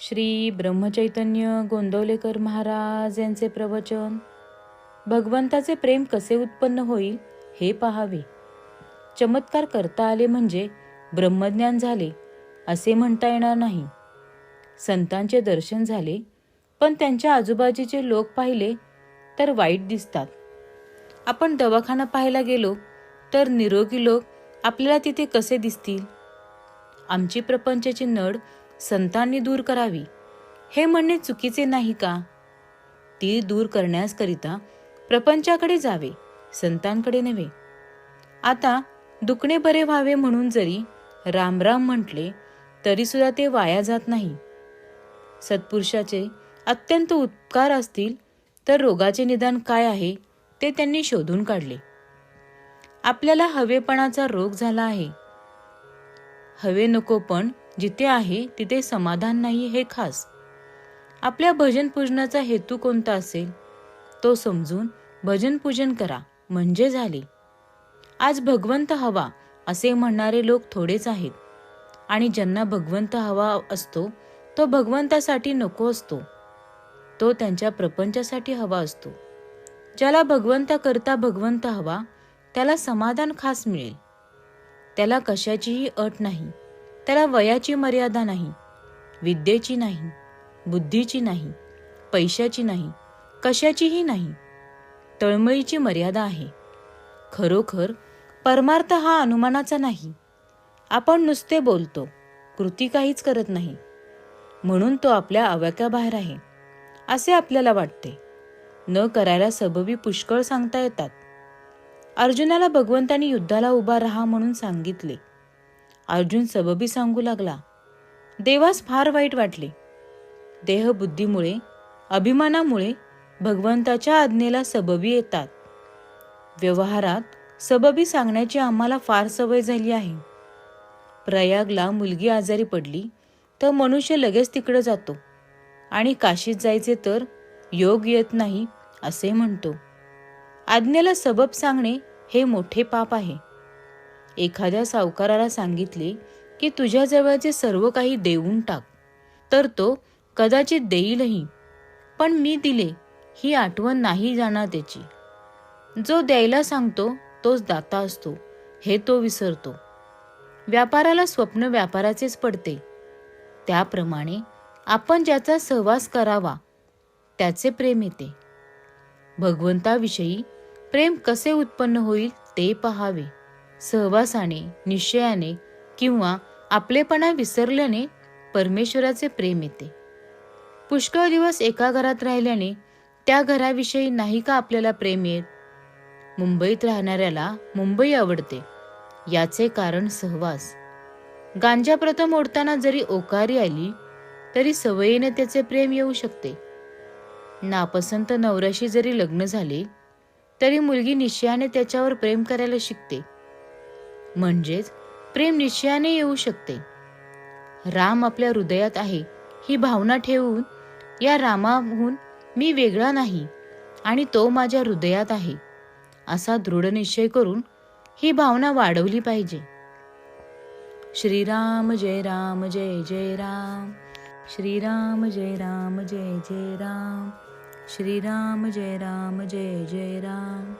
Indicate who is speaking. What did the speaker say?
Speaker 1: श्री ब्रह्मचैतन्य गोंदवलेकर महाराज यांचे प्रवचन. भगवंताचे प्रेम कसे उत्पन्न होईल हे पहावे. चमत्कार करता आले म्हणजे ब्रह्मज्ञान झाले असे म्हणता येणार नाही. संतांचे दर्शन झाले पण त्यांच्या आजूबाजूचे लोक पाहिले तर वाईट दिसतात. आपण दवाखाना पाहायला गेलो तर निरोगी लोक आपल्याला तिथे कसे दिसतील? आमची प्रपंचाची नड संतांनी दूर करावी. हे म्हणणे चुकीचे नाही का? ती दूर करण्याकरिता प्रपंचाकडे जावे संतांकडे नव्हे. आता दुखणे बरे व्हावे म्हणून जरी रामराम म्हटले तरीसुद्धा ते वाया जात नाही. सत्पुरुषाचे अत्यंत उपकार असतील तर रोगाचे निदान काय आहे ते त्यांनी शोधून काढले. आपल्याला हवेपणाचा रोग झाला आहे. हवे नको पण जिथे आहे तिथे समाधान नाही हे खास. आपल्या भजन पूजनाचा हेतू कोणता असेल? तो समजून भजन पूजन करा म्हणजे झाले. आज भगवंत हवा असे म्हणणारे लोक थोडेच आहेत. आणि ज्यांना भगवंत हवा असतो तो भगवंतासाठी नको असतो. तो त्यांच्या प्रपंचासाठी हवा असतो. ज्याला भगवंता करता भगवंत हवा त्याला समाधान खास मिळेल. त्याला कशाचीही अट नाही. त्याला वयाची मर्यादा नाही विद्येची नाही बुद्धीची नाही पैशाची नाही कशाचीही नाही. तळमळीची मर्यादा आहे. खरोखर परमार्थ हा अनुमानाचा नाही. आपण नुसते बोलतो कृती काहीच करत नाही. म्हणून तो आपल्या आवाक्याबाहेर आहे असे आपल्याला वाटते. न करायला सबबी पुष्कळ सांगता येतात. अर्जुनाला भगवंतानी युद्धाला उभा राहा म्हणून सांगितले. अर्जुन सबबी सांगू लागला. देवास फार वाईट वाटले. देहबुद्धीमुळे अभिमानामुळे भगवंताच्या आज्ञेला सबबी येतात. व्यवहारात सबबी सांगण्याची आम्हाला फार सवय झाली आहे. प्रयागला मुलगी आजारी पडली तर मनुष्य लगेच तिकडे जातो. आणि काशीत जायचे तर योग येत नाही असे म्हणतो. आज्ञेला सबब सांगणे हे मोठे पाप आहे. एखाद्या सावकाराला सांगितले की तुझ्याजवळचे सर्व काही देऊन टाक. तर तो कदाचित देईलही पण मी दिले ही आठवण नाही जाणार त्याची. जो द्यायला सांगतो तोच दाता असतो हे तो विसरतो. व्यापाराला स्वप्न व्यापाराचेच पडते. त्याप्रमाणे आपण ज्याचा सहवास करावा त्याचे प्रेम येते. भगवंताविषयी प्रेम कसे उत्पन्न होईल ते पहावे. सहवासाने निश्चयाने किंवा आपलेपणा विसरल्याने परमेश्वराचे प्रेम येते. पुष्कळ दिवस एका घरात राहिल्याने त्या घराविषयी नाही का आपल्याला प्रेम येत? मुंबईत राहणाऱ्याला मुंबई आवडते याचे कारण सहवास. गांजा प्रथम ओढताना जरी ओकारी आली तरी सवयीने त्याचे प्रेम येऊ शकते. नापसंत नवऱ्याशी जरी लग्न झाले तरी मुलगी निश्चयाने त्याच्यावर प्रेम करायला शिकते. म्हणजेच प्रेम निश्चयाने येऊ शकते. राम आपल्या हृदयात आहे ही भावना ठेवून या रामाहून मी वेगळा नाही आणि तो माझ्या हृदयात आहे असा दृढ निश्चय करून ही भावना वाढवली पाहिजे. श्रीराम जय राम जय जय राम. श्रीराम जय राम जय जय राम. श्रीराम जय राम जय जय राम.